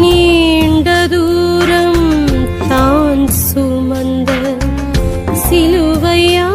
நீண்ட தூரம் தான் சுமந்த சிலுவையா